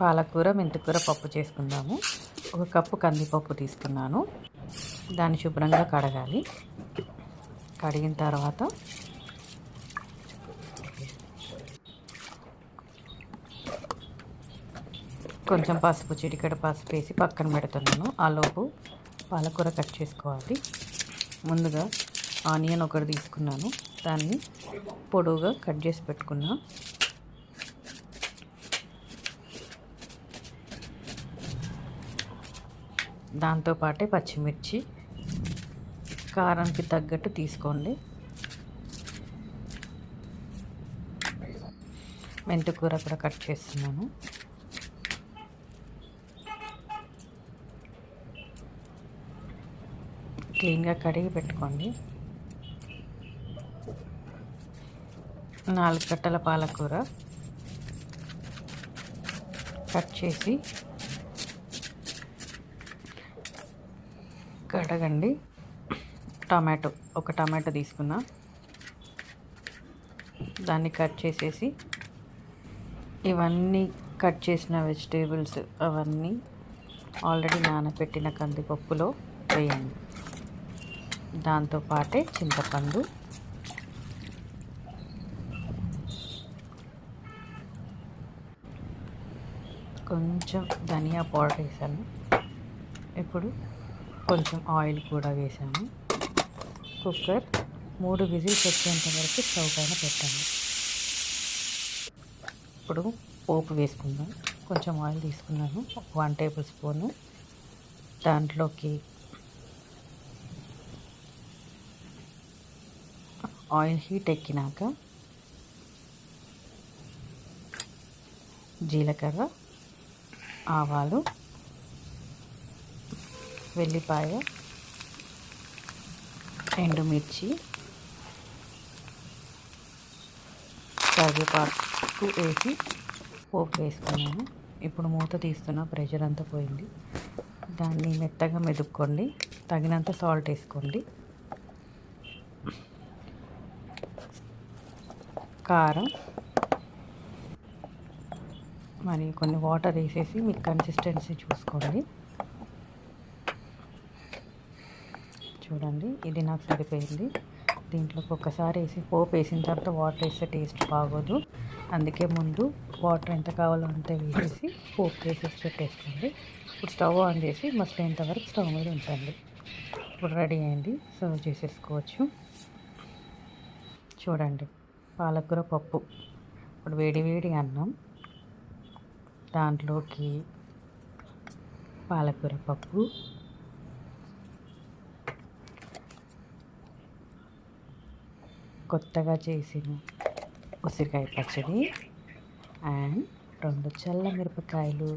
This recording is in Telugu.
పాలకూర మెంతికూర పప్పు చేసుకుందాము. ఒక కప్పు కందిపప్పు తీసుకున్నాను. దాన్ని శుభ్రంగా కడగాలి. కడిగిన తర్వాత కొంచెం పసుపు చిటికెడు పసుపు వేసి పక్కన పెడుతున్నాను. ఆలోపు పాలకూర కట్ చేసుకోవాలి. ముందుగా ఆనియన్ ఒకటి తీసుకున్నాను. దాన్ని పొడవుగా కట్ చేసి పెట్టుకున్నా. దాంతోపాటే పచ్చిమిర్చి కారానికి తగ్గట్టు తీసుకోండి. మెంతికూర కూడా కట్ చేస్తున్నాను. క్లీన్గా కడిగి పెట్టుకోండి. నాలుగు కట్టల పాలకూర కట్ చేసి కడగండి టమాటో ఒక టమాటో తీసుకున్నా దాన్ని కట్ చేసేసి ఇవన్నీ కట్ చేసిన వెజిటేబుల్స్ అవన్నీ ఆల్రెడీ నానబెట్టిన కందిపప్పులో వేయండి. దాంతోపాటే చింతపండు. కొంచెం ధనియా పౌడర్ వేసాను. ఇప్పుడు కొంచెం ఆయిల్ కూడా వేసాను. కుక్కర్ మూడు విజిల్స్ వచ్చేంత వరకు స్టవ్ పైన పెట్టాము ఇప్పుడు పోపు వేసుకుందాం. కొంచెం ఆయిల్ తీసుకున్నాను. వన్ టేబుల్ స్పూను దాంట్లోకి ఆయిల్ హీట్ ఎక్కినాక జీలకర్ర ఆవాలు వెల్లిపాయ ఎండుమిర్చి కరివేపాకు వేసి పోపు వేసుకున్నాను. ఇప్పుడు మూత తీస్తున్న ప్రెషర్ అంతా పోయింది. దాన్ని మెత్తగా మెదుక్కోండి తగినంత సాల్ట్ వేసుకోండి. కారం మరి కొన్ని వాటర్ వేసేసి మీకు కన్సిస్టెన్సీ చూసుకోండి. చూడండి. ఇది నాకు సరిపోయింది. దీంట్లోకి ఒక్కసారి వేసి పోపు వేసిన తర్వాత వాటర్ వేస్తే టేస్ట్ బాగోదు. అందుకే ముందు వాటర్ ఎంత కావాలో అంతే వేసేసి పోపు వేసేసి పెట్టేసుకోండి ఇప్పుడు స్టవ్ ఆన్ చేసి మస్తు వరకు స్టవ్ మీద ఉంచండి. ఇప్పుడు రెడీ అయింది. సర్వ్ చేసేసుకోవచ్చు. చూడండి. పాలకూర పప్పు. ఇప్పుడు వేడి వేడి అన్నం. దాంట్లోకి పాలకూర పప్పు. కొత్తగా చేసిన ఉసిరికాయ పచ్చడి అండ్ రెండు చల్ల మిరపకాయలు.